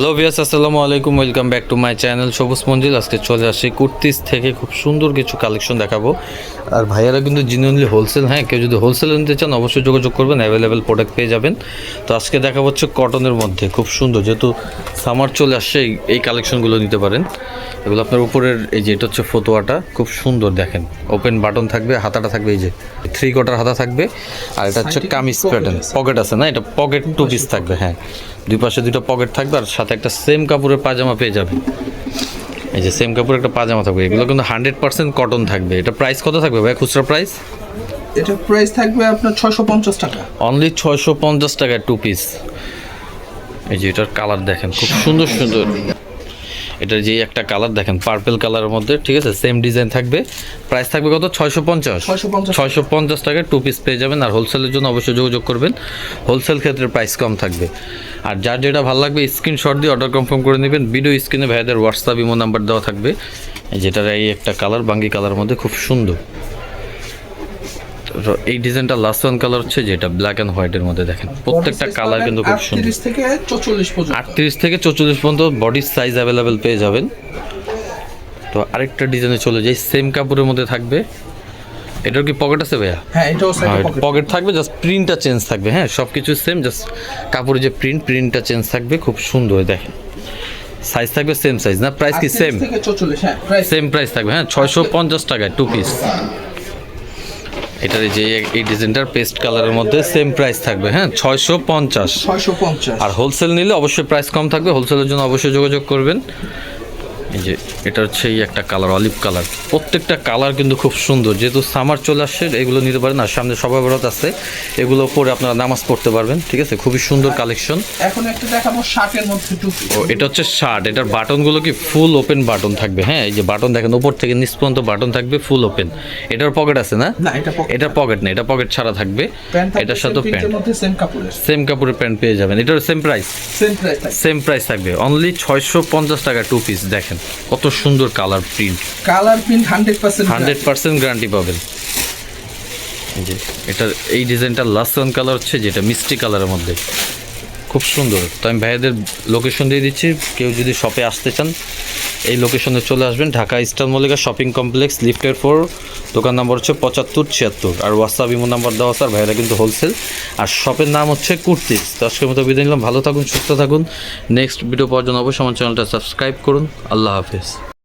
Hello বিয়াস আসসালামু আলাইকুম welcome back to my channel Sabuj Manzil. আজকে চলে আসি কুর্তিস থেকে খুব সুন্দর কিছু কালেকশন দেখাবো। আর ভাইয়ারা কিন্তু জিনিয়নলি হোলসেল হ্যাঁ কেউ যদি হোলসেলে নিতে চান অবশ্যই যোগাযোগ করবেন অ্যাভেলেবেল প্রোডাক্ট পেয়ে যাবেন। তো আজকে দেখা হচ্ছে কটনের মধ্যে খুব সুন্দর। যেহেতু সামার চলে আসছে এই- কালেকশনগুলো নিতে পারেন। এগুলো আপনার উপরের এই যে এটা হচ্ছে ফতোয়াটা খুব সুন্দর দেখেন। ওপেন বাটন থাকবে হাতাটা থাকবে এই যে থ্রি কোয়ার্টার হাতা থাকবে। আর এটা হচ্ছে কামিজ প্যাটার্ন পকেট আছে। না? এটা পকেট টু পিস থাকবে হ্যাঁ। দুই পাশে দুটো পকেট থাকবে আর সাথে একটা সেম কাপড়ের পাজামা পেয়ে যাবে। এই যে সেম কাপড়ের একটা পাজামা থাকবে। এগুলো কিন্তু হান্ড্রেড পার্সেন্ট কটন থাকবে। এটা প্রাইস কত থাকবে ভাই? খুচরা প্রাইস এটা প্রাইস থাকবে আপনার ছয়শো পঞ্চাশ টাকা। অনলি ছয়শো পঞ্চাশ টাকা টু পিস এই যে এটার কালার দেখেন খুব সুন্দর সুন্দর। এটার যে একটা কালার দেখেন পার্পেল কালারের মধ্যে ঠিক আছে সেম ডিজাইন থাকবে। প্রাইস থাকবে কত? ছয়শো পঞ্চাশ। 650 ছয়শো পঞ্চাশ টাকায় টু পিস পেয়ে যাবেন আর হোলসেলের জন্য অবশ্যই যোগাযোগ করবেন। হোলসেল ক্ষেত্রে প্রাইস কম থাকবে। আর যার যেটা ভালো লাগবে স্ক্রিনশট দিয়ে অর্ডার কনফার্ম করে নেবেন। ভিডিও স্ক্রিনে ভাইদের হোয়াটসঅ্যাপ ইমো নাম্বার দেওয়া থাকবে। যেটার এই একটা কালার বাঙ্গি কালার মধ্যে খুব সুন্দর। এই ডিজাইনটা লাস্ট ওয়ান কালার হচ্ছে যেটা ব্ল্যাক অ্যান্ড হোয়াইটের মধ্যে দেখেন। প্রত্যেকটা কালার কিন্তু খুব সুন্দর। আটত্রিশ থেকে চৌচল্লিশ পর্যন্ত। আটত্রিশ থেকে চৌচল্লিশ পর্যন্ত বডির সাইজ অ্যাভেলেবেল পেয়ে যাবেন। তো আরেকটা ডিজাইনে চলে যাই সেম কাপড়ের মধ্যে থাকবে। এটার কি পকেট আছে ভাইয়া? হ্যাঁ এটাও পকেট পকেট থাকবে জাস্ট প্রিন্টটা চেঞ্জ থাকবে হ্যাঁ সব কিছু সেম জাস্ট কাপড়ের যে প্রিন্ট প্রিন্টটা চেঞ্জ থাকবে খুব সুন্দর দেখেন। সাইজ থাকবে সেম সাইজ না? প্রাইস কি সেম হ্যাঁ সেম প্রাইস থাকবে হ্যাঁ ছয়শো পঞ্চাশ টাকায় টু পিস এটার যে এই ডিজাইনটার পেস্ট কালারের মধ্যে সেম প্রাইস থাকবে হ্যাঁ? ছয়শো পঞ্চাশ। ছয়শো পঞ্চাশ। আর হোলসেল নিলে অবশ্যই প্রাইস কম থাকবে। হোলসেলের জন্য অবশ্যই যোগাযোগ করবেন। এই যে এটা হচ্ছে এই একটা কালার অলিভ কালার প্রত্যেকটা কালার কিন্তু খুব সুন্দর। যেহেতু সামার চলে আসছে এগুলো নিতে পারেন। আর সামনে সবাই বরত আছে এগুলো পরে আপনারা নামাজ পড়তে পারবেন ঠিক আছে? খুবই সুন্দর কালেকশন এখন একটা দেখাবো শার্টের মধ্যে টুপি। ও এটা হচ্ছে শার্ট। এটার বাটনগুলো কি ফুল ওপেন বাটন থাকবে? হ্যাঁ এই যে বাটন দেখেন উপর থেকে নিচ পর্যন্ত বাটন থাকবে ফুল ওপেন এটার পকেট আছে না? না এটা এটার পকেট না। এটা পকেট ছাড়া থাকবে। এটার সাথে প্যান্ট মধ্যে সেম কাপড়ের। সেম কাপড়ের প্যান্ট পেয়ে যাবেন। এটার same price same price same price থাকবে। অনলি ছয়শো পঞ্চাশ টাকা টু পিস দেখেন। কত সুন্দর colour print. Colour print hundred percent hundred percent guarantee পাবেন। এই যে এটার এই ডিজাইনটা লাস্ট ওয়ান কালার হচ্ছে যেটা মিষ্টি কালারের মধ্যে। খুব সুন্দর। তো আমি ভাইয়াদের লোকেশন দিয়ে দিচ্ছি। কেউ যদি শপে আসতে চান, এই লোকেশনে চলে আসবেন। Dhaka Eastern Mallika shopping complex লিফটের ফোর দোকান নাম্বার হচ্ছে পঁচাত্তর, ছিয়াত্তর। আর হোয়াটসঅ্যাপ ইমো নাম্বার দেওয়া স্যার ভাইয়েরা কিন্তু হোলসেল আর শপের নাম হচ্ছে কুর্তিস। তো আজকের মতো বিদায় নিলাম। ভালো থাকুন, সুস্থ থাকুন। নেক্সট ভিডিও জন্য অবশ্যই আমার চ্যানেলটা সাবস্ক্রাইব করুন। আল্লাহ হাফিজ।